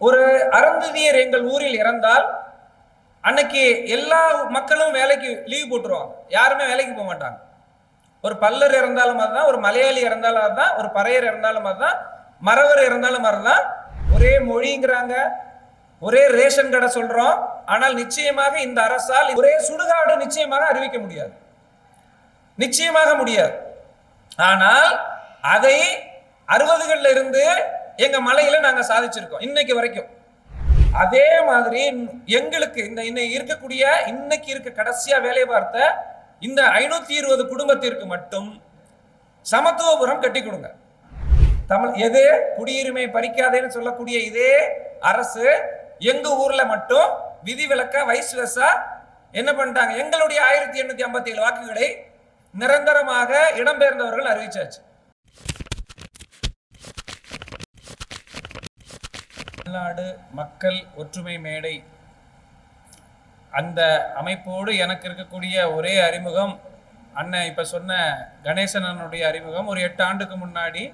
ஒரு அருந்ததியர் எங்கள் ஊரில் இறந்தால் அன்னைக்கு எல்லா மக்களும் வேலைக்கு லீவ் போட்டுருவாங்க. யாருமே வேலைக்கு போக மாட்டாங்க. ஒரு பல்லர் இறந்தாலும் அதுதான் ஒரு மலையாளி இறந்தாலும் அதுதான் ஒரு பறையர் இறந்தாலும் அதுதான் மறவர் இறந்தாலும் அதுதான். ஒரே மொழிங்கிறாங்க. ஒரே ரேஷன் கடை சொல்றோம். ஆனால் நிச்சயமாக இந்த அரசால் ஒரே சுடுகாடு நிச்சயமாக அறிவிக்க முடியாது. நிச்சயமாக முடியாது. ஆனால் அதை அறுபதுகள்ல இருந்து எங்க மலையில நாங்க சாதிச்சிருக்கோம் இன்னைக்கு வரைக்கும். அதே மாதிரி எங்களுக்கு இந்த இன்னைக்கு இருக்கக்கூடிய இன்னைக்கு இருக்க கடைசியா வேலை பார்த்த இந்த ஐநூத்தி இருபது குடும்பத்திற்கு மட்டும் சமத்துவபுரம் கட்டி கொடுங்க. தமிழ் எது? குடியுரிமை பறிக்காதேன்னு சொல்லக்கூடிய இதே அரசு எங்க ஊர்ல மட்டும் விதிவிலக்க வைஸ் வெசா என்ன பண்ணிட்டாங்க? எங்களுடைய ஆயிரத்தி எண்ணூத்தி ஐம்பத்தி ஏழு வாக்குகளை நிரந்தரமாக இடம்பெயர்ந்தவர்கள் அறிவிச்சாச்சு. தமிழ்நாடு மக்கள் ஒற்றுமை மேடை. அந்த அமைப்போடு எனக்கு இருக்கக்கூடிய ஒரே அறிமுகம் அண்ணன் இப்போ சொன்ன கணேசன் அண்ணனுடைய அறிமுகம். ஒரு எட்டு ஆண்டுக்கு முன்னாடி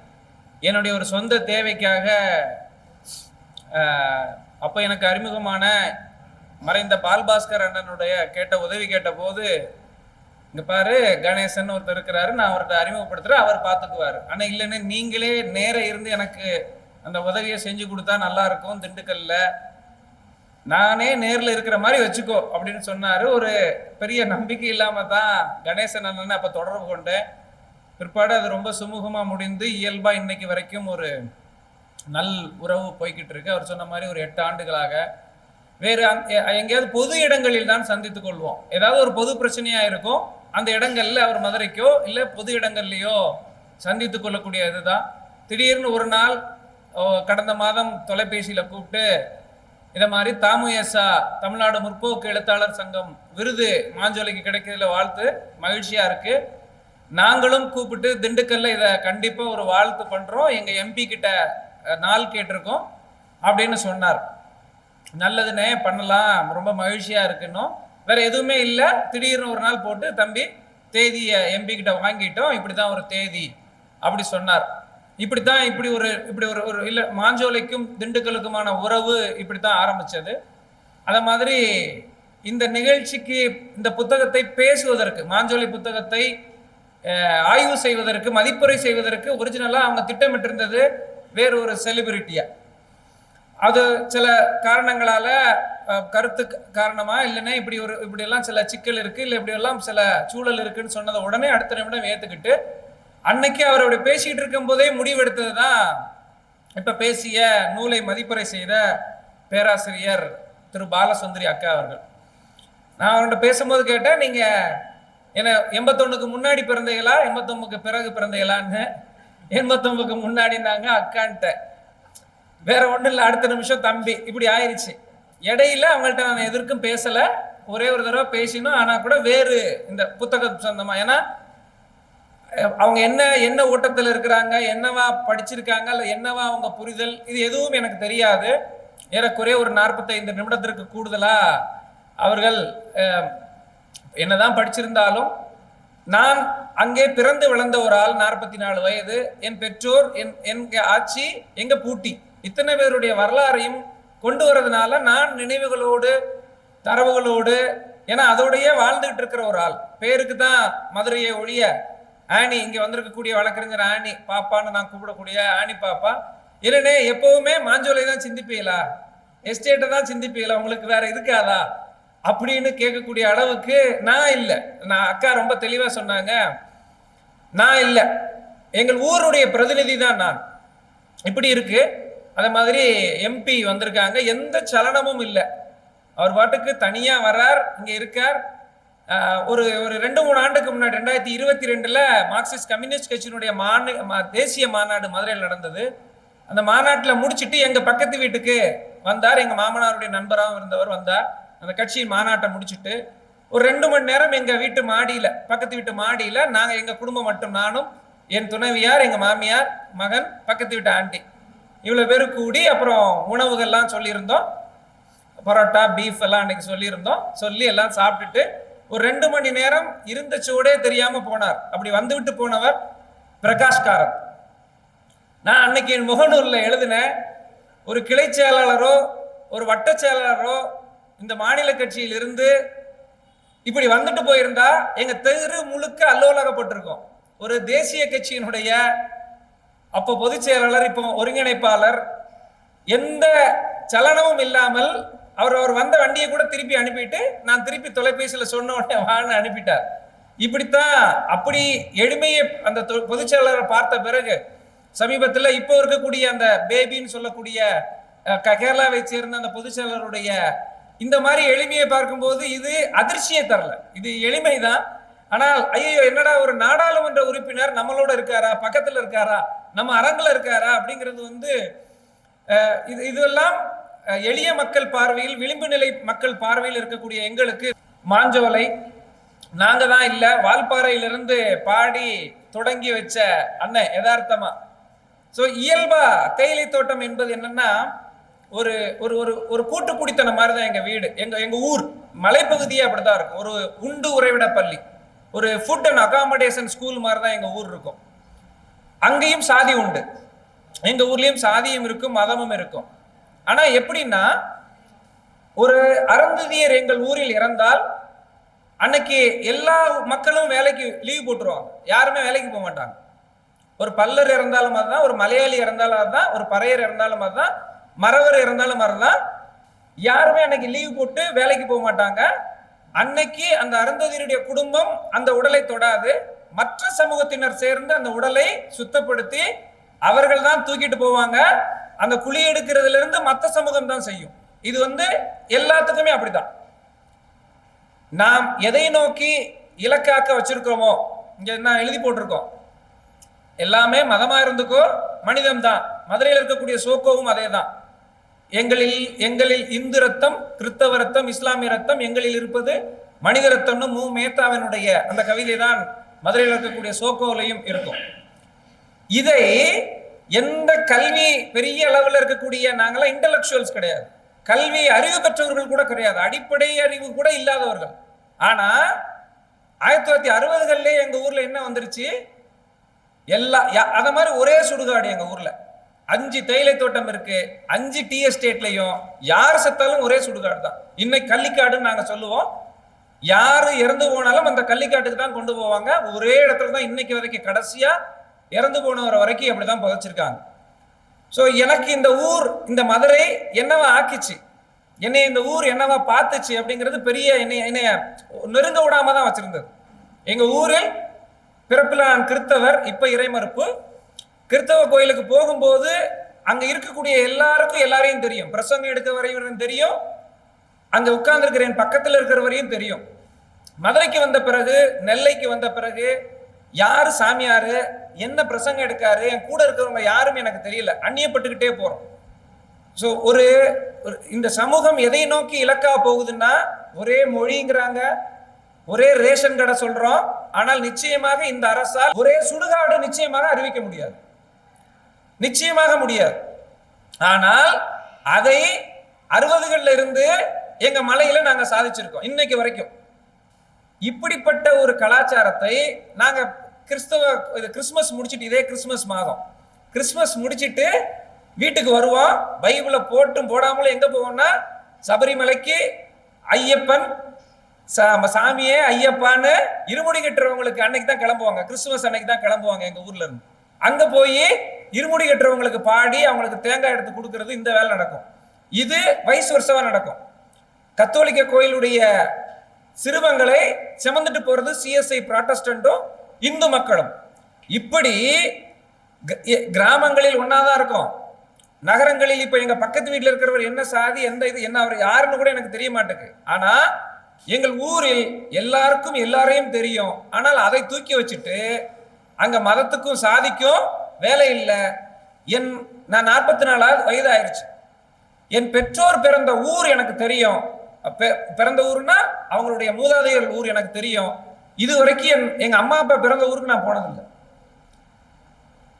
என்னுடைய ஒரு சொந்த தேவைக்காக அப்போ எனக்கு அறிமுகமான மறைந்த பால்பாஸ்கர் அண்ணனுடைய கேட்ட உதவி கேட்ட போது இங்கே பாரு கணேசன் ஒருத்தர் இருக்கிறாரு நான் அவர்கிட்ட அறிமுகப்படுத்துகிறேன் அவர் பார்த்துக்குவாரு ஆனால் இல்லைன்னு நீங்களே நேர இருந்து எனக்கு அந்த உதவியை செஞ்சு கொடுத்தா நல்லா இருக்கும் திண்டுக்கல்ல. நானே நேரில் இருக்கிற மாதிரி வச்சுக்கோ அப்படின்னு சொன்னாரு. ஒரு பெரிய நம்பிக்கை இல்லாம தான் கணேசன் அண்ணன் அப்ப தொடர்பு கொண்டேன். பிற்பாடு அது ரொம்ப சுமூகமா முடிந்து இயல்பா இன்னைக்கு வரைக்கும் ஒரு நல் உறவு போய்கிட்டு இருக்கு. அவர் சொன்ன மாதிரி ஒரு எட்டு ஆண்டுகளாக. வேறு எங்கேயாவது பொது இடங்களில் தான் சந்தித்து கொள்வோம். ஏதாவது ஒரு பொது பிரச்சனையா இருக்கும் அந்த இடங்கள்ல அவர் மதுரைக்கோ இல்லை பொது இடங்கள்லையோ சந்தித்து கொள்ளக்கூடிய இதுதான் திடீர்னு ஒரு நாள் கடந்த மாதம் தொலைபேசியில் கூப்பிட்டு இதை மாதிரி தாமுயசா தமிழ்நாடு முற்போக்கு எழுத்தாளர் சங்கம் விருது மாஞ்சோலைக்கு கிடைக்கிறதுல வாழ்த்து. மகிழ்ச்சியாக இருக்கு. நாங்களும் கூப்பிட்டு திண்டுக்கல்ல இதை கண்டிப்பாக ஒரு வாழ்த்து பண்ணுறோம் எங்கள் எம்பி கிட்ட நாள் கேட்டிருக்கோம் அப்படின்னு சொன்னார். நல்லதுன்னே பண்ணலாம். ரொம்ப மகிழ்ச்சியாக இருக்குன்னும் வேற எதுவுமே இல்லை. திடீர்னு ஒரு நாள் போட்டு தம்பி தேதியை எம்பி கிட்ட வாங்கிட்டோம். இப்படிதான் ஒரு தேதி அப்படி சொன்னார். இப்படித்தான் இப்படி ஒரு இப்படி ஒரு ஒரு இல்லை மாஞ்சோலைக்கும் திண்டுக்கலுக்குமான உறவு இப்படித்தான் ஆரம்பிச்சது. அத மாதிரி இந்த நிகழ்ச்சிக்கு இந்த புத்தகத்தை பேசுவதற்கு மாஞ்சோலை புத்தகத்தை ஆய்வு செய்வதற்கு மதிப்புரை செய்வதற்கு ஒரிஜினலாக அவங்க திட்டமிட்டிருந்தது வேறு ஒரு செலிபிரிட்டியா அது சில காரணங்களால கருத்து காரணமா இல்லைன்னா இப்படி ஒரு இப்படி எல்லாம் சில சிக்கல் இருக்கு இல்லை இப்படி எல்லாம் சில சூழல் இருக்குன்னு சொன்னதை உடனே அடுத்த நிமிடம் ஏத்துக்கிட்டு அன்னைக்கு அவர் அப்படி பேசிக்கிட்டு இருக்கும் போதே முடிவெடுத்தது தான் இப்ப பேசிய நூலை மதிப்புரை செய்த பேராசிரியர் திரு பாலசுந்தரி அக்கா அவர்கள். நான் அவர்கிட்ட பேசும்போது கேட்டேன் நீங்க என்ன எண்பத்தொன்னுக்கு முன்னாடி பிறந்தீங்களா எண்பத்தொன்பதுக்கு பிறகு பிறந்தீங்களான்னு எண்பத்தொன்பதுக்கு முன்னாடினாங்க அக்கான்ட்ட வேற ஒன்றும் இல்லை அடுத்த நிமிஷம் தம்பி. இப்படி ஆயிடுச்சு இடையில அவங்கள்ட்ட நான் எதற்கும் பேசலை. ஒரே ஒரு தடவை பேசினோம் ஆனால் கூட வேறு இந்த புத்தகம் சொந்தமாக ஏன்னா அவங்க என்ன என்ன ஓட்டத்தில் இருக்கிறாங்க என்னவா படிச்சிருக்காங்க அல்ல என்னவா அவங்க புரிதல் இது எதுவும் எனக்கு தெரியாது. ஏறக்குறைய ஒரு நாற்பத்தைந்து நிமிடத்திற்கு கூடுதலாக அவர்கள் என்னதான் படிச்சிருந்தாலும் நான் அங்கே பிறந்து வளர்ந்த ஒரு ஆள் நாற்பத்தி நாலு வயது என் பெற்றோர் என் எங்க ஆட்சி எங்க பூட்டி இத்தனை பேருடைய வரலாறையும் கொண்டு வரதுனால நான் நினைவுகளோடு தரவுகளோடு ஏன்னா அதோடையே வாழ்ந்துகிட்டு இருக்கிற ஒரு ஆள். பேருக்கு தான் மதுரையை ஒழிய ஆணி இங்க வந்திருக்கக்கூடிய வழக்கறிஞர் ஆணி பாப்பான்னு நான் கூப்பிடக்கூடிய ஆணி பாப்பா. இல்லைனே எப்பவுமே மாஞ்சோலை தான் சிந்திப்பீங்களா? எஸ்டேட்டை தான் சிந்திப்பீங்களா? உங்களுக்கு வேற இருக்காதா? அப்படின்னு கேட்கக்கூடிய அளவுக்கு நான் இல்லை. நான் அக்கா ரொம்ப தெளிவா சொன்னாங்க. நான் இல்லை. எங்கள் ஊருடைய பிரதிநிதி தான் நான். இப்படி இருக்கு. அதே மாதிரி எம்பி வந்திருக்காங்க. எந்த சலனமும் இல்லை. அவர் பாட்டுக்கு தனியா வர்றார் இங்க இருக்கார். ஒரு ஒரு ரெண்டு மூணு ஆண்டுக்கு முன்னாடி ரெண்டாயிரத்தி இருபத்தி ரெண்டுல மார்க்சிஸ்ட் கம்யூனிஸ்ட் கட்சியினுடைய மாநு மா- தேசிய மாநாடு மதுரையில் நடந்தது. அந்த மாநாட்டில் முடிச்சுட்டு எங்கள் பக்கத்து வீட்டுக்கு வந்தார். எங்கள் மாமனாருடைய நண்பராகவும் இருந்தவர் வந்தார். அந்த கட்சியின் மாநாட்டை முடிச்சுட்டு ஒரு ரெண்டு மணி நேரம் எங்கள் வீட்டு மாடியில் பக்கத்து வீட்டு மாடியில் நாங்கள் எங்கள் குடும்பம் மட்டும் நானும் என் துணைவியார் எங்கள் மாமியார் மகன் பக்கத்து வீட்டு ஆண்டி. இவ்வளோ பேர் கூடி அப்புறம் உணவுகள்லாம் சொல்லியிருந்தோம். பரோட்டா பீஃப் எல்லாம் அன்னைக்கு சொல்லியிருந்தோம். சொல்லி எல்லாம் சாப்பிட்டுட்டு ஒரு ரெண்டு மணி நேரம் இருந்த சூடே தெரியாம போனார். அப்படி வந்துவிட்டு போனவர் பிரகாஷ் காரத் நான் அன்னைக்கு என் முகநூல்ல எழுதினேன் ஒரு கிளை செயலாளரோ ஒரு வட்ட செயலாளரோ இந்த மாநில கட்சியில் இருந்து இப்படி வந்துட்டு போயிருந்தா எங்க தெரு முழுக்க அல்லோலகப்பட்டிருக்கோம். ஒரு தேசிய கட்சியினுடைய அப்போ பொதுச் செயலாளர் இப்போ ஒருங்கிணைப்பாளர் எந்த சலனமும் இல்லாமல் அவர் அவர் வந்த வண்டியை கூட திருப்பி அனுப்பிட்டு நான் திருப்பி தொலைபேசியில் சொன்ன உடனே வான்னு அனுப்பிட்டார். இப்படித்தான் அப்படி எளிமையை அந்த தொ- பார்த்த பிறகு சமீபத்தில் இப்போ இருக்கக்கூடிய அந்த பேபின்னு சொல்லக்கூடிய கேரளாவை சேர்ந்த அந்த பொதுச்செயலருடைய இந்த மாதிரி எளிமையை பார்க்கும்போது இது அதிர்ச்சியை தரல. இது எளிமை தான் ஆனால் ஐயோ என்னடா ஒரு நாடாளுமன்ற உறுப்பினர் நம்மளோட இருக்காரா? பக்கத்தில் இருக்காரா? நம்ம அரங்கில் இருக்காரா? அப்படிங்கிறது வந்து இது இதெல்லாம் எளிய மக்கள் பார்வையில் விளிம்பு நிலை மக்கள் பார்வையில் இருக்கக்கூடிய எங்களுக்கு மாஞ்சோலை நாங்க தான் இல்ல வால்பாறையிலிருந்து பாடி தொடங்கி வச்ச அண்ணன் யதார்த்தமா. சோ இயல்பா தேயிலை தோட்டம் என்பது என்னன்னா ஒரு ஒரு ஒரு ஒரு கூட்டு குடித்தன மாதிரி தான் எங்க வீடு. எங்க எங்க ஊர் மலைப்பகுதியே அப்படிதான் இருக்கும். ஒரு உண்டு உறைவிட பள்ளி. ஒரு ஃபுட் அண்ட் அகாமடேஷன் ஸ்கூல் மாதிரி தான் எங்க ஊர் இருக்கும். அங்கேயும் சாதி உண்டு. எங்க ஊர்லயும் சாதியும் இருக்கும் மதமும் இருக்கும். ஆனா எப்படின்னா ஒரு அருந்ததியர் எங்கள் ஊரில் இறந்தால் அன்னைக்கு எல்லா மக்களும் வேலைக்கு லீவ் போட்டுருவாங்க. யாருமே வேலைக்கு போக மாட்டாங்க. ஒரு பல்லர் இறந்தாலும் அதுதான் ஒரு மலையாளி இறந்தாலும் அதுதான் ஒரு பறையர் இறந்தாலும் அதுதான் மறவர் இறந்தாலும் அதுதான். யாருமே அன்னைக்கு லீவ் போட்டு வேலைக்கு போக மாட்டாங்க. அன்னைக்கு அந்த அருந்ததியருடைய குடும்பம் அந்த உடலை தொடாது. மற்ற சமூகத்தினர் சேர்ந்து அந்த உடலை சுத்தப்படுத்தி அவர்கள் தான் தூக்கிட்டு போவாங்க. அந்த குழி எடுக்கிறதுல இருந்து மற்ற சமூகம் தான் செய்யும். இது வந்து எல்லாத்துக்குமே அப்படிதான். நாம் எதை நோக்கி இலக்காக்க வச்சிருக்கிறோமோ இங்க நான் எழுதி போட்டிருக்கோம். எல்லாமே மதமா இருந்துக்கோ மனிதம் தான் மதுரையில் இருக்கக்கூடிய சோக்கோவும் அதே தான் எங்களில் எங்களில் இந்து ரத்தம் கிறிஸ்தவ ரத்தம் இஸ்லாமிய ரத்தம் எங்களில் இருப்பது மனித ரத்தம்னு மு. மேத்தாவினுடைய அந்த கவிதை தான் மதுரையில் இருக்கக்கூடிய சோக்கோலையும் இருக்கும். இதை எந்த கல்வி பெரிய அளவில் இருக்கக்கூடிய நாங்களாம் இன்டலெக்சுவல்ஸ் கிடையாது. கல்வி அறிவு பெற்றவர்கள் கூட கிடையாது. அடிப்படை அறிவு கூட இல்லாதவர்கள். ஆனா ஆயிரத்தி தொள்ளாயிரத்தி அறுபதுகள்லயே எங்க ஊர்ல என்ன வந்துருச்சு? எல்லா யா- அத மாதிரி ஒரே சுடுகாடு எங்க ஊர்ல. அஞ்சு தேயிலை தோட்டம் இருக்கு. அஞ்சு டீ எஸ்டேட்லயும் யார் செத்தாலும் ஒரே சுடுகாடு தான். இன்னைக்கு கள்ளிக்காடுன்னு நாங்க சொல்லுவோம். யாரு இறந்து போனாலும் அந்த கள்ளிக்காட்டுக்கு தான் கொண்டு போவாங்க. ஒரே இடத்துல தான் இன்னைக்கு வரைக்கும் கடைசியா இறந்து போனவரை வரைக்கும் அப்படிதான் புதைச்சிருக்காங்க. ஸோ எனக்கு இந்த ஊர் இந்த மதுரை என்னவா ஆக்கிச்சு? என்னை இந்த ஊர் என்னவா பார்த்துச்சு அப்படிங்கிறது பெரிய என்னை என்னைய நெருங்க விடாம தான் வச்சிருந்தது. எங்க ஊரில் பிறப்பில் நான் கிறித்தவர் இப்ப இறைமறுப்பு. கிறித்தவ கோயிலுக்கு போகும்போது அங்க இருக்கக்கூடிய எல்லாருக்கும் எல்லாரையும் தெரியும். பிரசங்கம் எடுக்க வரையும் தெரியும். அங்க உட்கார்ந்துருக்கிற என் இருக்கிற இருக்கிறவரையும் தெரியும். மதுரைக்கு வந்த பிறகு நெல்லைக்கு வந்த பிறகு யார் சாமியார்? என்ன பிரசங்கம் எடுக்காரு? என் கூட இருக்கிறவங்க யாரும் எனக்கு தெரியல. அந்நியப்பட்டுக்கிட்டே போகிறோம் ஸோ ஒரு ஒரு இந்த சமூகம் எதை நோக்கி இலக்கா போகுதுன்னா ஒரே மொழிங்கிறாங்க ஒரே ரேஷன் கடை சொல்றோம் ஆனால் நிச்சயமாக இந்த அரசால் ஒரே சுடுகாடு நிச்சயமாக அறிவிக்க முடியாது. நிச்சயமாக முடியாது. ஆனால் அதை அறுபதுகள்ல இருந்து எங்க மலையில நாங்க சாதிச்சிருக்கோம் இன்னைக்கு வரைக்கும். இப்படிப்பட்ட ஒரு கலாச்சாரத்தை நாங்க கிறிஸ்தவ இது கிறிஸ்மஸ் முடிச்சிட்டு இதே கிறிஸ்மஸ் மாதம். கிறிஸ்மஸ் முடிச்சுட்டு வீட்டுக்கு வருவோம் பைபிளை போட்டும் போடாமலும் எங்கே போவோம்னா சபரிமலைக்கு ஐயப்பன் சா- சாமியே ஐயப்பான்னு இருமுடி கட்டுறவங்களுக்கு அன்னைக்கு தான் கிளம்புவாங்க. கிறிஸ்துமஸ் அன்னைக்கு தான் கிளம்புவாங்க எங்கள் ஊர்ல இருந்து. அங்கே போய் இருமுடி கட்டுறவங்களுக்கு பாடி அவங்களுக்கு தேங்காய் எடுத்து கொடுக்கறது இந்த வேலை நடக்கும். இது வயசு வருஷமாக நடக்கும். கத்தோலிக்க கோயிலுடைய சிறுவங்களை சுமந்துட்டு போகிறது சிஎஸ்ஐ ப்ராட்டஸ்டண்ட்டும் இந்து மக்களும். இப்படி க- எ- கிராமங்களில் ஒன்னாதான் இருக்கும். நகரங்களில் இப்ப எங்க பக்கத்து வீட்டில் இருக்கிறவர் என்ன சாதி எந்த இது என்ன அவர் யாருன்னு கூட எனக்கு தெரிய மாட்டேங்குது. ஆனா எங்கள் ஊரில் எல்லாருக்கும் எல்லாரையும் தெரியும். ஆனால் அதை தூக்கி வச்சுட்டு அங்க மதத்துக்கும் சாதிக்கும் வேலை இல்லை. என் நான் நாற்பத்தி நாலாவது வயது ஆயிடுச்சு என் பெற்றோர் பிறந்த ஊர் எனக்கு தெரியும். பிறந்த ஊர்னா அவங்களுடைய மூதாதையர் ஊர் எனக்கு தெரியும். இது வரைக்கும் என் எங்க அம்மா அப்பா பிறந்த ஊருக்கு நான் போனதில்லை.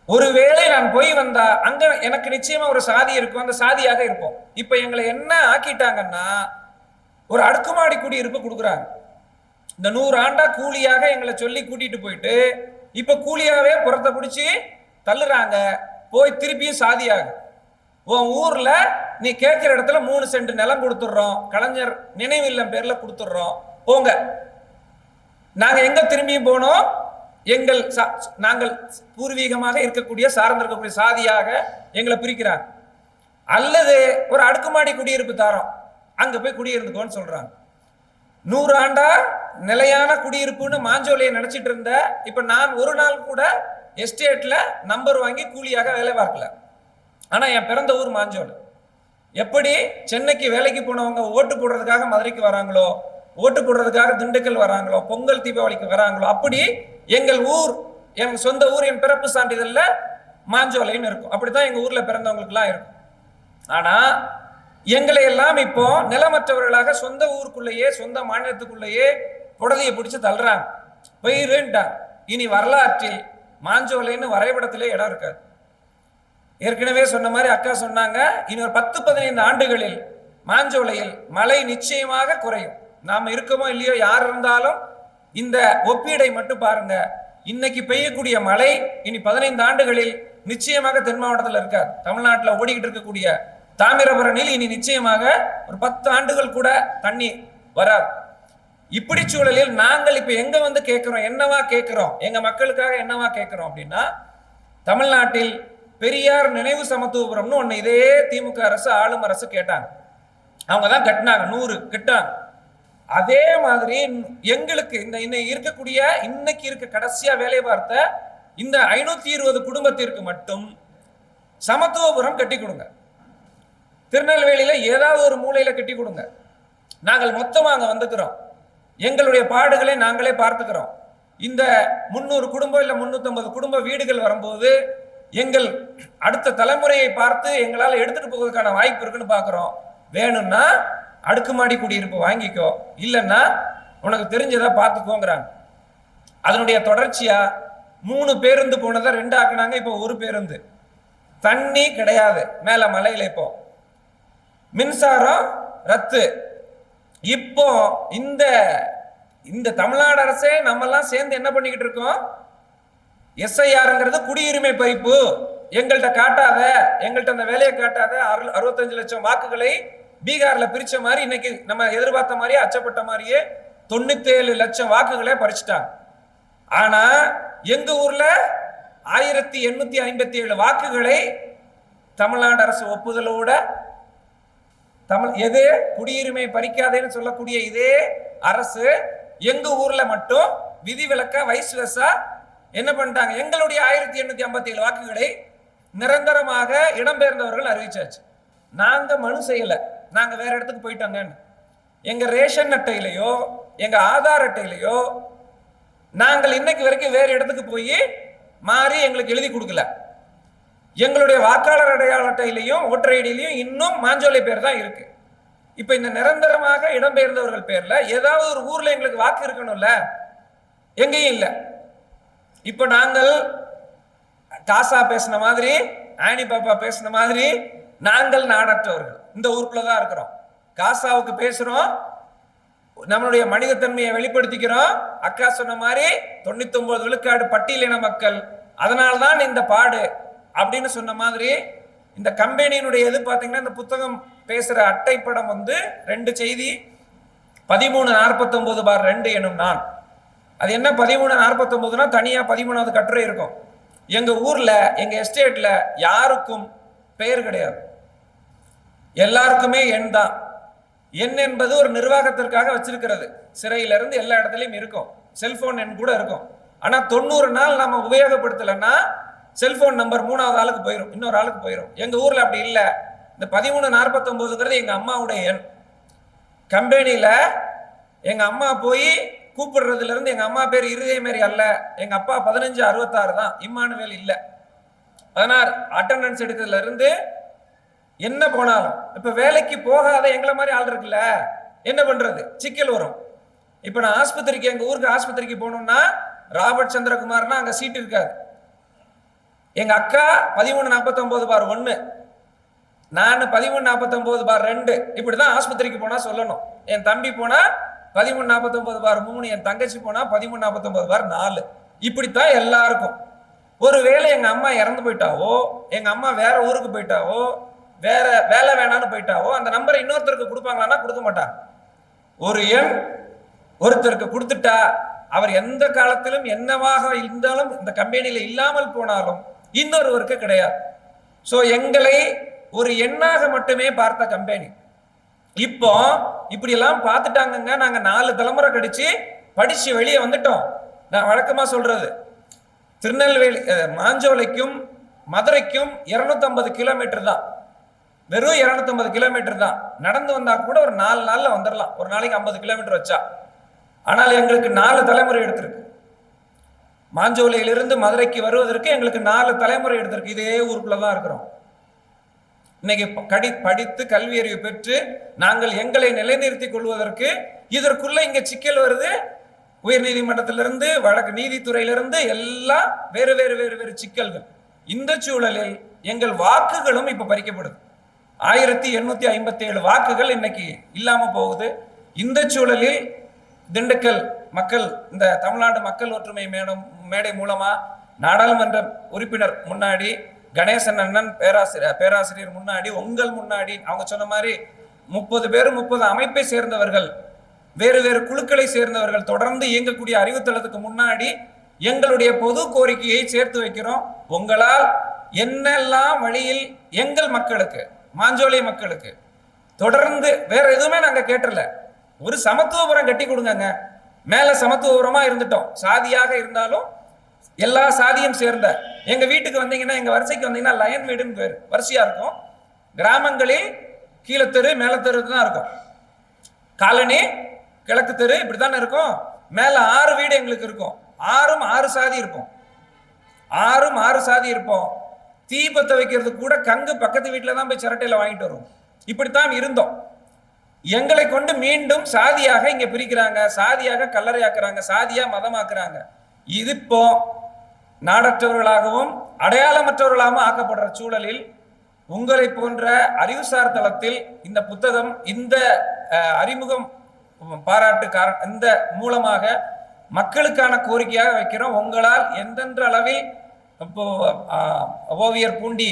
ஒருவேளை நான் போய் வந்தா அங்க எனக்கு நிச்சயமா ஒரு சாதி இருக்கும் அந்த சாதியாக இருப்போம். இப்ப எங்களை என்ன ஆக்கிட்டாங்கன்னா ஒரு அடுக்குமாடி குடியிருப்பு கொடுக்குறாங்க. இந்த நூறு ஆண்டா கூலியாக எங்களை சொல்லி கூட்டிட்டு போயிட்டு இப்ப கூலியாவே புறத்தை பிடிச்சி தள்ளுறாங்க போய் திருப்பியும் சாதியாக. உன் ஊர்ல நீ கேட்கிற இடத்துல மூணு சென்ட் நிலம் கொடுத்துடுறோம் கலைஞர் நினைவில்லம் பேர்ல கொடுத்துடுறோம் போங்க. நாங்கள் எங்கே திரும்பியும் போனோம்? எங்கள் சா- நாங்கள் பூர்வீகமாக இருக்கக்கூடிய சார்ந்து இருக்கக்கூடிய சாதியாக எங்களை பிரிக்கிறாங்க. அல்லது ஒரு அடுக்குமாடி குடியிருப்பு தாரோம். அங்கே போய் குடியிருந்துக்கோன்னு சொல்கிறாங்க நூறு ஆண்டா நிலையான குடியிருப்புன்னு மாஞ்சோலையை நினச்சிட்டு இருந்த இப்போ நான் ஒரு நாள் கூட எஸ்டேட்டில் நம்பர் வாங்கி கூலியாக வேலை பார்க்கல. ஆனால் என் பிறந்த ஊர் மாஞ்சோல். எப்படி சென்னைக்கு வேலைக்கு போனவங்க ஓட்டு போடுறதுக்காக மதுரைக்கு வராங்களோ ஓட்டு போடுறதுக்காக திண்டுக்கல் வராங்களோ பொங்கல் தீபாவளிக்கு வராங்களோ அப்படி எங்கள் ஊர் என் சொந்த ஊர் என் பிறப்பு சான்றிதழில் மாஞ்சோலைன்னு இருக்கும். அப்படித்தான் எங்க ஊர்ல பிறந்தவங்களுக்குலாம் இருக்கும். ஆனா எங்களை எல்லாம் இப்போ நிலமற்றவர்களாக சொந்த ஊருக்குள்ளேயே சொந்த மாநிலத்துக்குள்ளேயே புடதையை பிடிச்சு தள்ளுறாங்க. பயிருன்ட்டாங்க இனி வரலாற்றில் மாஞ்சோலைன்னு வரைபடத்திலே இடம் இருக்காது. ஏற்கனவே சொன்ன மாதிரி அக்கா சொன்னாங்க இனி ஒரு பத்து பதினைந்து ஆண்டுகளில் மாஞ்சோலையில் மழை நிச்சயமாக குறையும். நாம் இருக்கமோ இல்லையோ யார் இருந்தாலும் இந்த ஒப்பீடை மட்டும் பாருங்க. இன்னைக்கு பெய்யக்கூடிய மழை இனி பதினைந்து ஆண்டுகளில் நிச்சயமாக தென் மாவட்டத்தில் இருக்காது. தமிழ்நாட்டில் ஓடிக்கிட்டு இருக்கக்கூடிய தாமிரபரணியில் இனி நிச்சயமாக ஒரு பத்து ஆண்டுகள் கூட தண்ணி வராது. இப்படி சூழலில் நாங்கள் இப்ப எங்க வந்து கேட்கிறோம்? என்னவா கேட்கிறோம்? எங்க மக்களுக்காக என்னவா கேட்கிறோம் அப்படின்னா தமிழ்நாட்டில் பெரியார் நினைவு சமத்துவபுரம்னு ஒன்று இதே திமுக அரசு ஆளும் அரசு கேட்டாங்க. அவங்க தான் கட்டினாங்க நூறு கிட்டாங்க. அதே மாதிரி எங்களுக்கு இந்த இன்னைக்கு இருக்கக்கூடிய இன்னைக்கு இருக்க கடைசியா வேலை பார்த்த இந்த ஐநூத்தி இருபது குடும்பத்திற்கு மட்டும் சமத்துவபுரம் கட்டி கொடுங்க. திருநெல்வேலியில ஏதாவது ஒரு மூலையில கட்டி கொடுங்க. நாங்கள் மொத்தமா அங்க வந்துக்கிறோம். எங்களுடைய பாடுகளை நாங்களே பார்த்துக்கிறோம். இந்த முந்நூறு குடும்பம் இல்ல முன்னூத்தி குடும்ப வீடுகள் வரும்போது எங்கள் அடுத்த தலைமுறையை பார்த்து எங்களால் எடுத்துட்டு போவதற்கான வாய்ப்பு இருக்குன்னு பார்க்குறோம். வேணும்னா அடுக்குமாடி குடியிருப்பு வாங்கிக்கோ. இல்லைன்னா உனக்கு தெரிஞ்சதை பார்த்துக்கோங்கிறாங்க. அதனுடைய தொடர்ச்சியா மூணு பேருந்து போனதை ரெண்டு ஆக்குனாங்க இப்போ ஒரு பேருந்து. தண்ணி கிடையாது. மேல மலையில இப்போ. மின்சாரம் ரத்து. இப்போ இந்த இந்த தமிழ்நாடு அரசே நம்மெல்லாம் சேர்ந்து என்ன பண்ணிக்கிட்டு இருக்கோம்? எஸ்ஐஆருங்கிறது குடியுரிமை பறிப்பு. எங்கள்கிட்ட காட்டாத எங்கள்கிட்ட அந்த வேலையை காட்டாத அறு- அறுபத்தஞ்சு லட்சம் வாக்குகளை பீகார்ல பிரிச்ச மாதிரி இன்னைக்கு நம்ம எதிர்பார்த்த மாதிரியே அச்சப்பட்ட மாதிரியே தொண்ணூத்தேழு லட்சம் வாக்குகளை பறிச்சுட்டாங்க. ஆனா எங்க ஊர்ல ஆயிரத்தி எண்ணூத்தி ஐம்பத்தி ஏழு வாக்குகளை தமிழ்நாடு அரசு ஒப்புதலோட தமிழ் எது? குடியுரிமை பறிக்காதேன்னு சொல்லக்கூடிய இதே அரசு எங்க ஊர்ல மட்டும் விதிவிலக்கா வயசு வசா என்ன பண்ணிட்டாங்க? எங்களுடைய ஆயிரத்தி எண்ணூத்தி ஐம்பத்தி ஏழு வாக்குகளை நிரந்தரமாக இடம்பெயர்ந்தவர்கள் அறிவிச்சாச்சு. நாங்க மனு செய்யலை. நாங்கள் வேற இடத்துக்கு போயிட்டோங்கன்னு எங்கள் ரேஷன் அட்டையிலையோ எங்கள் ஆதார் அட்டையிலையோ நாங்கள் இன்னைக்கு வரைக்கும் வேறு இடத்துக்கு போய் மாறி எங்களுக்கு எழுதி கொடுக்கல. எங்களுடைய வாக்காளர் அடையாள அட்டையிலையும் ஓட்டர் ஐடியிலையும் இன்னும் மாஞ்சோலை பேர் தான் இருக்கு. இப்போ இந்த நிரந்தரமாக இடம்பெயர்ந்தவர்கள் பேர்ல ஏதாவது ஒரு ஊர்ல எங்களுக்கு வாக்கு இருக்கணும்ல? எங்கேயும் இல்லை. இப்போ நாங்கள் காசா பேசின மாதிரி ஆனி பாப்பா பேசின மாதிரி நாங்கள் நாடற்றவர்கள் இந்த ஊருக்குள்ள தான் இருக்கிறோம். காசாவுக்கு பேசுறோம். நம்மளுடைய மனிதத்தன்மையை வெளிப்படுத்திக்கிறோம். அக்கா சொன்ன மாதிரி தொண்ணூத்தி ஒன்பது விழுக்காடு பட்டியலின மக்கள். அதனால்தான் இந்த பாடு அப்படின்னு சொன்ன மாதிரி இந்த கம்பெனியினுடைய இது பாத்தீங்கன்னா இந்த புத்தகம் பேசுற அட்டைப்படம் வந்து ரெண்டு செய்தி பதிமூணு நாற்பத்தொன்பது பார் ரெண்டு எனும் நான் அது என்ன பதிமூணு நாற்பத்தொன்பதுனா தனியா பதிமூணாவது கட்டுரை இருக்கும். எங்க ஊர்ல எங்க எஸ்டேட்ல யாருக்கும் பெயர் கிடையாது. எல்லாருக்குமே எண் தான். எண் என்பது ஒரு நிர்வாகத்திற்காக வச்சிருக்கிறது. சிறையில இருந்து எல்லா இடத்துலையும் இருக்கும். செல்போன் எண் கூட இருக்கும். ஆனா தொண்ணூறு நாள் நம்ம உபயோகப்படுத்தலைன்னா செல்போன் நம்பர் மூணாவது ஆளுக்கு போயிடும் இன்னொரு ஆளுக்கு போயிடும் எங்க ஊர்ல அப்படி இல்லை. இந்த பதிமூணு நாற்பத்தொன்பதுங்கிறது எங்க அம்மாவுடைய எண். கம்பெனியில எங்க அம்மா போய் கூப்பிடுறதுல இருந்து எங்க அம்மா பேர் இருதய மாரி அல்ல. எங்க அப்பா பதினஞ்சு அறுபத்தாறு தான். இம்மானுவேல் இல்லை. பதினாறு அட்டண்டன்ஸ் எடுக்கிறதுல இருந்து என்ன போனாலும்? இப்ப வேலைக்கு போகாத எங்களை மாதிரி ஆள் இருக்குல்ல? என்ன பண்றது? சிக்கல் வரும். இப்ப நான் ஆஸ்பத்திரிக்கு எங்க ஊருக்கு ஆஸ்பத்திரிக்கு போகணும்னா ராபர்ட் சந்திரகுமார்னா அங்க சீட் இருக்காது. எங்க அக்கா பதிமூணு நாற்பத்தொம்போது பார் ஒன்று நான் பதிமூணு நாற்பத்தொம்போது பார் ரெண்டு. இப்படிதான் ஆஸ்பத்திரிக்கு போனா சொல்லணும். என் தம்பி போனா பதிமூணு நாற்பத்தொம்போது பார் மூணு. என் தங்கச்சி போனா பதிமூணு நாற்பத்தொம்போது பார் நாலு. இப்படித்தான் எல்லாருக்கும். ஒருவேளை எங்க அம்மா இறந்து போயிட்டாவோ எங்க அம்மா வேற ஊருக்கு போயிட்டாவோ வேற வேலை வேணான்னு போயிட்டாவோ அந்த நம்பரை இன்னொருத்தருக்கு கொடுப்பாங்களான்னா கொடுக்க மாட்டாங்க ஒரு எண் ஒருத்தருக்கு கொடுத்துட்டா அவர் எந்த காலத்திலும் என்னவாக இருந்தாலும் இந்த கம்பெனியில் இல்லாமல் போனாலும் இன்னொருவருக்கு கிடையாது. ஸோ எங்களை ஒரு எண்ணாக மட்டுமே பார்த்த கம்பெனி. இப்போ இப்படியெல்லாம் பார்த்துட்டாங்கங்க நாங்கள் நாலு தலைமுறை கடிச்சு படிச்சு வெளியே வந்துட்டோம். நான் வழக்கமாக சொல்றது திருநெல்வேலி மாஞ்சோலைக்கும் மதுரைக்கும் 250 கிலோமீட்டர் தான். வெறும் 250 கிலோமீட்டர் தான். நடந்து வந்தா கூட ஒரு நாலு நாள்ல வந்துடலாம் ஒரு நாளைக்கு ஐம்பது கிலோமீட்டர் வச்சா. ஆனால் எங்களுக்கு நாலு தலைமுறை எடுத்திருக்கு. மாஞ்சோலையிலிருந்து மதுரைக்கு வருவதற்கு எங்களுக்கு நாலு தலைமுறை எடுத்திருக்கு. இதே ஊருக்குள்ள தான் இருக்கிறோம். இன்னைக்கு ப- கடி படித்து கல்வி அறிவு பெற்று நாங்கள் எங்களை நிலைநிறுத்திக் கொள்வதற்கு இதற்குள்ள இங்க சிக்கல் வருது. உயர் நீதிமன்றத்திலிருந்து வழக்கு நீதித்துறையிலிருந்து எல்லாம் வேறு வேறு வேறு வேறு சிக்கல்கள். இந்த சூழலில் எங்கள் வாக்குகளும் இப்ப பறிக்கப்படுது. ஆயிரத்தி எண்ணூத்தி ஐம்பத்தி ஏழு வாக்குகள் இன்னைக்கு இல்லாம போகுது. இந்த சூழலில் திண்டுக்கல் மக்கள் இந்த தமிழ்நாடு மக்கள் ஒற்றுமை மேடம் மேடை மூலமா நாடாளுமன்ற உறுப்பினர் முன்னாடி கணேசன் அண்ணன் பேராசிரியர் பேராசிரியர் முன்னாடி உங்கள் முன்னாடி அவங்க சொன்ன மாதிரி முப்பது பேர் முப்பது அமைப்பை சேர்ந்தவர்கள் வேறு வேறு குழுக்களை சேர்ந்தவர்கள் தொடர்ந்து இயங்கக்கூடிய அறிவுத்தளத்துக்கு முன்னாடி எங்களுடைய பொது கோரிக்கையை சேர்த்து வைக்கிறோம். உங்களால் என்னெல்லாம் வழியில் எங்கள் மக்களுக்கு மாஞ்சோலை மக்களுக்கு. தொடர்ந்து வேற எதுவுமே நாங்க கேட்டல ஒரு சமத்துவபுரம் கட்டி கொடுங்கங்க. மேல சமத்துவபுரமா இருந்துட்டோம். சாதியாக இருந்தாலும் எல்லா சாதியும் சேர்ந்த. எங்க வீட்டுக்கு வந்தீங்கன்னா எங்க வரிசைக்கு வந்தீங்கன்னா லயன் வீடுன்னு பேர். வரிசையா இருக்கும். கிராமங்களில் கீழே தெரு மேல தெரு தான் இருக்கும். காலனி கிழக்கு தெரு இப்படித்தானே இருக்கும். மேல ஆறு வீடு எங்களுக்கு இருக்கும். ஆறும் ஆறு சாதி இருக்கும் ஆறும் ஆறு சாதி இருப்போம். தீ பற்ற வைக்கிறதுக்கு கூட கங்கு பக்கத்து வீட்டில் தான் போய் சிரட்டையில் வாங்கிட்டு வருவோம் இப்படித்தான் இருந்தோம். எங்களை கொண்டு மீண்டும் சாதியாக இங்க பிரிக்கிறாங்க. சாதியாக கல்லறையாக்குறாங்க. சாதியா மதமாக்குறாங்க. இது இப்போ நாடற்றவர்களாகவும் அடையாளமற்றவர்களாகவும் ஆக்கப்படுற சூழலில் உங்களை போன்ற அறிவுசார் தளத்தில் இந்த புத்தகம் இந்த அறிமுகம் பாராட்டு கார இந்த மூலமாக மக்களுக்கான கோரிக்கையாக வைக்கிறோம். உங்களால் எந்தெந்த அளவில் இப்போ ஓவியர் பூண்டி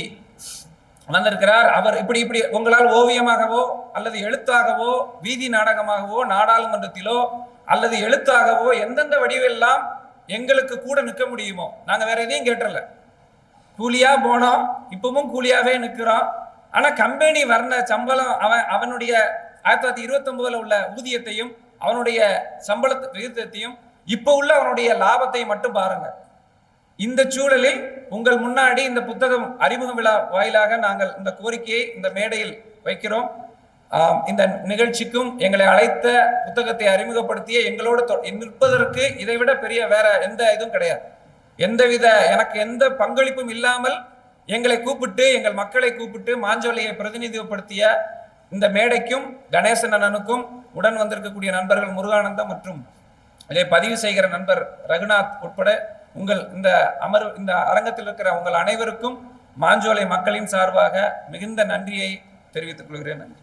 வந்திருக்கிறார். அவர் இப்படி இப்படி உங்களால் ஓவியமாகவோ அல்லது எழுத்தாகவோ வீதி நாடகமாகவோ நாடாளுமன்றத்திலோ அல்லது எழுத்தாகவோ எந்தெந்த வடிவெல்லாம் எங்களுக்கு கூட நிற்க முடியுமோ நாங்கள் வேற எதையும் கேட்டல கூலியா போனோம் இப்பவும் கூலியாவே நிற்கிறோம். ஆனால் கம்பெனி வர்ண சம்பளம் அவன் அவனுடைய ஆயிரத்தி தொள்ளாயிரத்தி இருபத்தி உள்ள ஊதியத்தையும் அவனுடைய சம்பள விகிதத்தையும் இப்போ உள்ள அவனுடைய லாபத்தையும் மட்டும் பாருங்க. இந்த சூழலில் உங்கள் முன்னாடி இந்த புத்தகம் அறிமுக விழா வாயிலாக நாங்கள் இந்த கோரிக்கையை இந்த மேடையில் வைக்கிறோம். இந்த நிகழ்ச்சிக்கும் எங்களை அழைத்த புத்தகத்தை அறிமுகப்படுத்திய எங்களோடு தொ- நிற்பதற்கு இதைவிட பெரிய வேற எந்த இதுவும் கிடையாது. எந்தவித எனக்கு எந்த பங்களிப்பும் இல்லாமல் எங்களை கூப்பிட்டு எங்கள் மக்களை கூப்பிட்டு மாஞ்சோலையை பிரதிநிதிப்படுத்திய இந்த மேடைக்கும் கணேசன் அண்ணனுக்கும் உடன் வந்திருக்கக்கூடிய நண்பர்கள் முருகானந்தம் மற்றும் இதை பதிவு செய்கிற நண்பர் ரகுநாத் உட்பட உங்கள் இந்த அமர் இந்த அரங்கத்தில் இருக்கிற உங்கள் அனைவருக்கும் மாஞ்சோலை மக்களின் சார்பாக மிகுந்த நன்றியை தெரிவித்துக் கொள்கிறேன். நன்றி.